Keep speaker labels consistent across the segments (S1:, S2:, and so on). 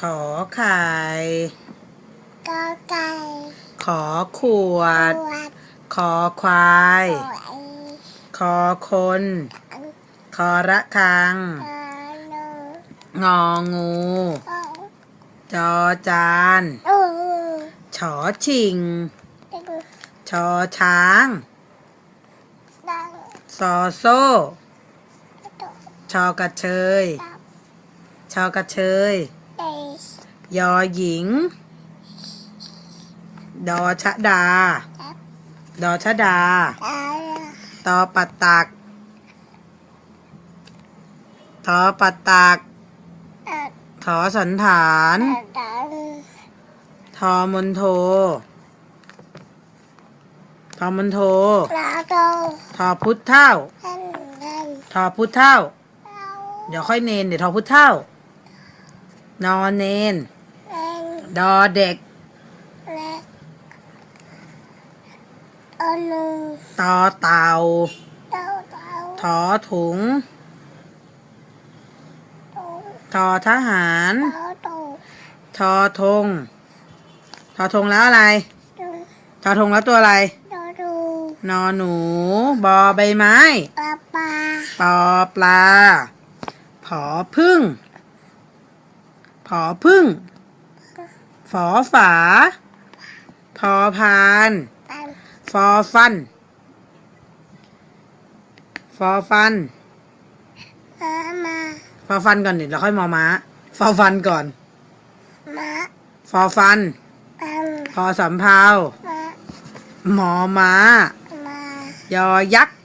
S1: ขอไข่
S2: กอไก่
S1: ขอขวด
S2: ขวด
S1: ขอควาย
S2: ขวด
S1: คอคนคอระคัง
S2: กอนู
S1: งองู
S2: กอ
S1: จอจาน
S2: อู
S1: ฉอชิง
S2: ตึง
S1: ชอช้าง
S2: ดัง
S1: ซอโซ่
S2: ตก
S1: ชอกระเชย
S2: ตับ
S1: ชอกระเชย
S2: เดส
S1: ยอหญิง ดอชะดา
S2: ตับ
S1: ดอชะดา
S2: ตา
S1: ตอปัดตักทอปัดตัก
S2: ตัด
S1: ทอสันฐาน
S2: ตัดดัง
S1: ทอมนโท ทอมนโท
S2: ปลาโต
S1: ทอพุทธเท่า
S2: ท่านท่าน
S1: ทอพุทธเท่า
S2: เรา
S1: เดี๋ยวค่อยเนนเดี๋ยวทอพุทธเท่า นอนเนน
S2: เล่น
S1: ดอเด็ก
S2: เล็กอนู
S1: ตอเต่า
S2: เต้าเต้า
S1: ทอถุง
S2: โต
S1: ทอทหาร
S2: เต้าโต
S1: ทอธง ทอธงแล้วอะไร
S2: ดู
S1: ทอธงแล้วตัวอะไร
S2: ดูดู
S1: นอหนู บอใบไม้
S2: ปลาปลา
S1: ปอปลา ผอพึ่ง ผอพึ่งฝอฝาพอพาน
S2: ปัน
S1: ฟอฟันฟอฟัน
S2: มามา
S1: ฟอฟันก่อนดิแล้วค่อยมอม้าฟอฟันก่อน
S2: มา
S1: ฟอฟัน
S2: ปัน
S1: พอสำเภา
S2: มา
S1: หมอม้า
S2: มาย
S1: อยักษ์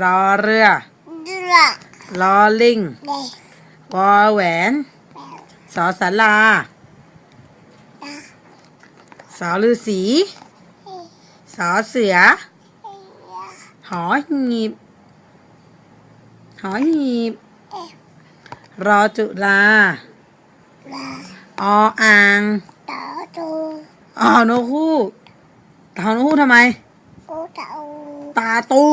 S1: รอเรือ
S2: เดือ
S1: ลอลิง
S2: เด็ก
S1: วอแหวน
S2: แปล
S1: สอสารา
S2: ตา
S1: สอฤาษี
S2: เฮ้ย
S1: สอเสือ
S2: เฮ้ย
S1: หอหีบ หอหีบ
S2: เอ๊ะ
S1: รอจุลา
S2: ลา
S1: ออ่าง
S2: เต้าตู
S1: อ๋อนกฮูกตานกฮูกทำไม
S2: กูเต้า
S1: ตาตู